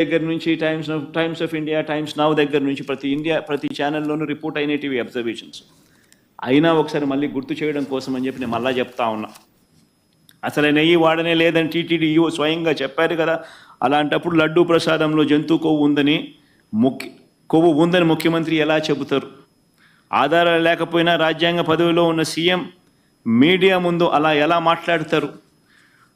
దగ్గర నుంచి Times Times of India Times Now దగ్గర నుంచి ప్రతి ఇండియా ప్రతి ఛానల్లోనూ రిపోర్ట్ అయినటివి అబ్జర్వేషన్స్ అయినా ఒకసారి మళ్ళీ గుర్తు చేయడం కోసం అని చెప్పి నేను మళ్ళా చెప్తా ఉన్నా. అసలు నెయ్యి వాడనే లేదని టీటీడీ స్వయంగా చెప్పారు కదా అలాంటప్పుడు లడ్డూ ప్రసాదంలో జంతు కొవ్వు ఉందని ముఖ్య కొవ్వు ఉందని ముఖ్యమంత్రి ఎలా చెబుతారు? ఆధారాలు లేకపోయినా రాజ్యాంగ పదవిలో ఉన్న సీఎం మీడియా ముందు అలా ఎలా మాట్లాడతారు?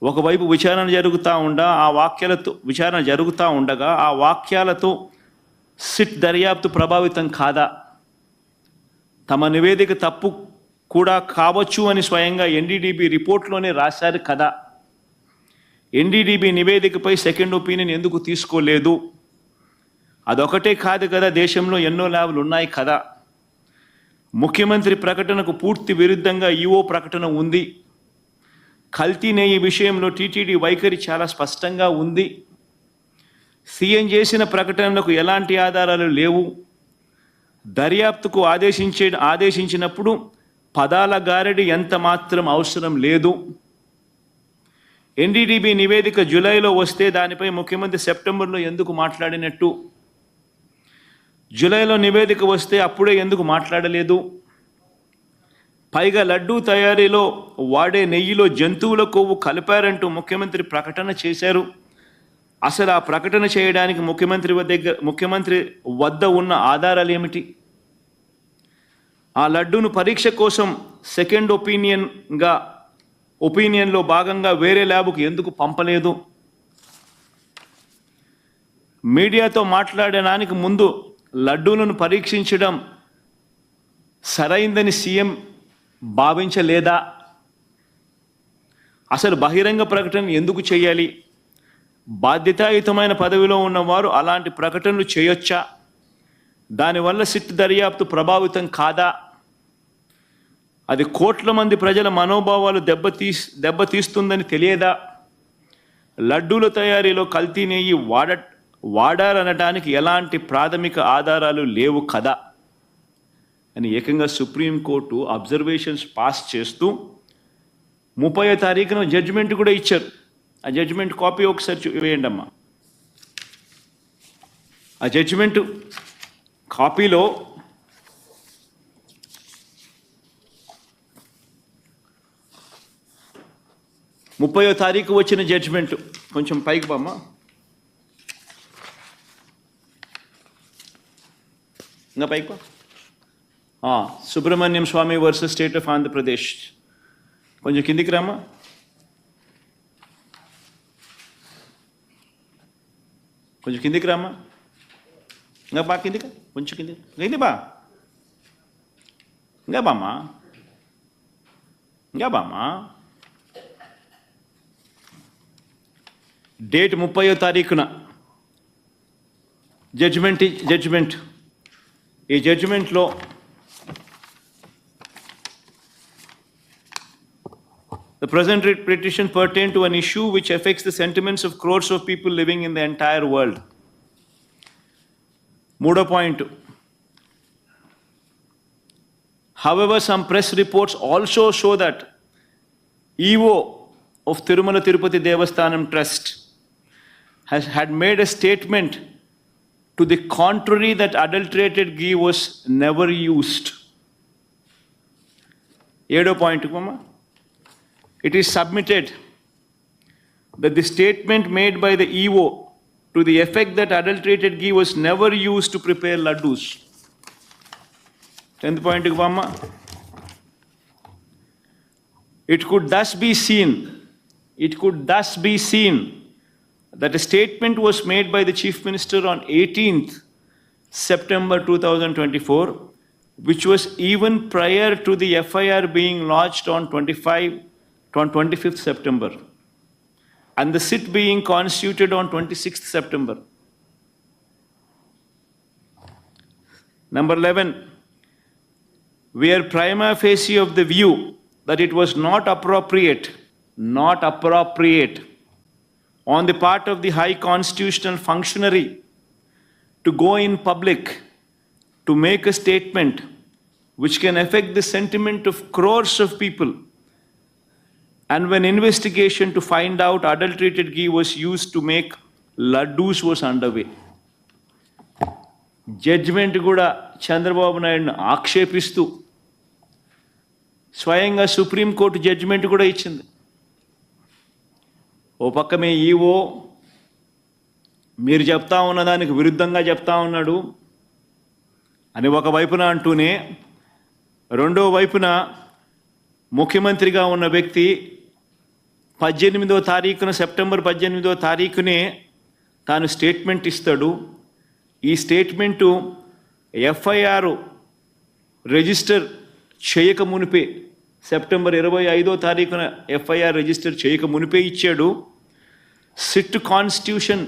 ఒకవైపు విచారణ జరుగుతూ ఉండా ఆ వాక్యాలతో విచారణ జరుగుతూ ఉండగా ఆ వాక్యాలతో సిట్ దర్యాప్తు ప్రభావితం కాదా? తమ నివేదిక తప్పు కూడా కావచ్చు అని స్వయంగా ఎన్డీడీబీ రిపోర్ట్లోనే రాశారు కదా. ఎన్డీడీబీ నివేదికపై సెకండ్ ఒపీనియన్ ఎందుకు తీసుకోలేదు? అదొకటే కాదు కదా దేశంలో ఎన్నో ల్యాబ్లు ఉన్నాయి కదా. ముఖ్యమంత్రి ప్రకటనకు పూర్తి విరుద్ధంగా ఈఓ ప్రకటన ఉంది. కల్తీనే ఈ విషయంలో టీటీడీ వైఖరి చాలా స్పష్టంగా ఉంది. సీఎం చేసిన ప్రకటనలకు ఎలాంటి ఆధారాలు లేవు. దర్యాప్తుకు ఆదేశించే ఆదేశించినప్పుడు పదాల గారడి ఎంత మాత్రం అవసరం లేదు. ఎన్డీడీబీ నివేదిక జూలైలో వస్తే దానిపై ముఖ్యమంత్రి సెప్టెంబర్లో ఎందుకు మాట్లాడినట్టు. జూలైలో నివేదిక వస్తే అప్పుడే ఎందుకు మాట్లాడలేదు. పైగా లడ్డూ తయారీలో వాడే నెయ్యిలో జంతువుల కొవ్వు కలిపారంటూ ముఖ్యమంత్రి ప్రకటన చేశారు. అసలు ఆ ప్రకటన చేయడానికి ముఖ్యమంత్రి దగ్గర ముఖ్యమంత్రి వద్ద ఉన్న ఆధారాలు ఏమిటి? ఆ లడ్డూను పరీక్ష కోసం సెకండ్ ఒపీనియన్గా ఒపీనియన్లో భాగంగా వేరే ల్యాబ్కు ఎందుకు పంపలేదు? మీడియాతో మాట్లాడడానికి ముందు లడ్డూలను పరీక్షించడం సరైందని సీఎం భావించలేదా? అసలు బహిరంగ ప్రకటన ఎందుకు చేయాలి? బాధ్యతాయుతమైన పదవిలో ఉన్నవారు అలాంటి ప్రకటనలు చేయొచ్చా? దానివల్ల సిట్ దర్యాప్తు ప్రభావితం కాదా? అది కోట్ల మంది ప్రజల మనోభావాలు దెబ్బతీ దెబ్బతీస్తుందని తెలియదా? లడ్డూల తయారీలో కల్తీ నెయ్యి వాడ వాడారనడానికి ఎలాంటి ప్రాథమిక ఆధారాలు లేవు కదా? అని ఏకంగా సుప్రీంకోర్టు అబ్జర్వేషన్స్ పాస్ చేస్తూ ముప్పై తారీఖున జడ్జిమెంట్ కూడా ఇచ్చారు. ఆ జడ్జిమెంట్ కాపీ ఒకసారి చూ- వేయండి అమ్మా. ఆ జడ్జిమెంట్ కాపీలో ముప్పయో తారీఖు వచ్చిన జడ్జిమెంట్ కొంచెం పైకి బామ్మ ఇంకా పైకి బా Subrahmanyam Swamy versus state of Andhra Pradesh. కొంచెం కిందికి రామా కొంచెం కిందికి రామా ఇంకా బా కిందికి కొంచెం కిందికి. కింది బా. ఇంకా బామ్మా. ఇంకా బామ్మా. డేట్ ముప్పయో తారీఖున. Judgement judgement. ఈ జడ్జిమెంట్లో The present petition pertains to an issue which affects the sentiments of crores of people living in the entire world. Muda point. However, some press reports also show that EO of Tirumala Tirupati Devasthanam Trust has had made a statement to the contrary that adulterated ghee was never used. Yedo point, Mama it is submitted that the statement made by the EO to the effect that adulterated ghee was never used to prepare laddus. Tenth point, Gvama. It could thus be seen, it could thus be seen that a statement was made by the Chief Minister on 18th September 2024, which was even prior to the FIR being lodged on 25, on 25th September, and the sit being constituted on 26th September. Number 11, we are prima facie of the view that it was not appropriate, not appropriate on the part of the high constitutional functionary to go in public to make a statement which can affect the sentiment of crores of people. And when investigation to find out adulterated ghee was used to make laddus was underway. Judgement కూడా చంద్రబాబు నాయుడును ఆక్షేపిస్తూ స్వయంగా supreme court judgement కూడా ఇచ్చింది ఓ పక్క మీ EO మీరు చెప్తా ఉన్న దానికి విరుద్ధంగా చెప్తా ఉన్నాడు అని ఒక వైపున అంటూనే రెండో వైపున ముఖ్యమంత్రిగా ఉన్న వ్యక్తి పద్దెనిమిదో తారీఖున సెప్టెంబర్ పద్దెనిమిదో తారీఖునే తాను స్టేట్మెంట్ ఇస్తాడు. ఈ స్టేట్మెంటు ఎఫ్ఐఆర్ రిజిస్టర్ చేయక మునిపే సెప్టెంబర్ ఇరవై ఐదో తారీఖున ఎఫ్ఐఆర్ రిజిస్టర్ చేయక మునిపే ఇచ్చాడు. సిట్ కాన్స్టిట్యూషన్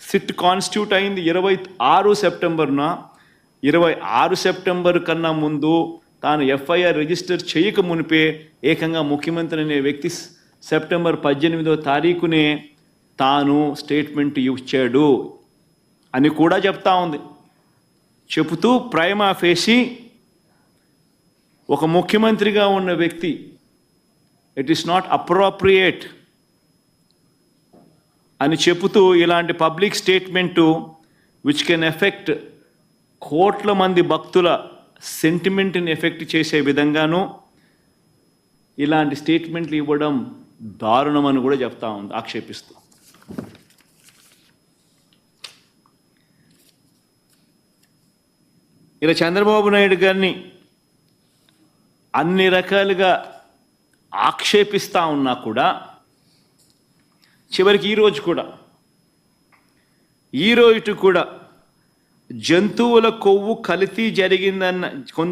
సిట్ కాన్స్టిట్యూట్ అయింది ఇరవై ఆరు సెప్టెంబర్న. ఇరవై ఆరు సెప్టెంబర్ కన్నా ముందు తాను ఎఫ్ఐఆర్ రిజిస్టర్ చేయక మునిపే ఏకంగా ముఖ్యమంత్రి అనే వ్యక్తి సెప్టెంబర్ పద్దెనిమిదో తారీఖునే తాను స్టేట్మెంట్ ఇచ్చాడు అని కూడా చెప్తా ఉంది. చెబుతూ ప్రైమా ఫేసి ఒక ముఖ్యమంత్రిగా ఉన్న వ్యక్తి ఇట్ ఈస్ నాట్ అప్రోప్రియేట్ అని చెబుతూ ఇలాంటి public statement which can effect కోట్ల మంది భక్తుల సెంటిమెంట్ని ఎఫెక్ట్ చేసే విధంగాను ఇలాంటి స్టేట్మెంట్లు ఇవ్వడం దారుణమని కూడా చెప్తా ఉంది ఆక్షేపిస్తూ. ఇలా చంద్రబాబు నాయుడు గారిని అన్ని రకాలుగా ఆక్షేపిస్తూ ఉన్నా కూడా చివరికి ఈరోజు కూడా ఈరోజు కూడా జంతువుల కొవ్వు కలితీ జరిగిందన్న కొంత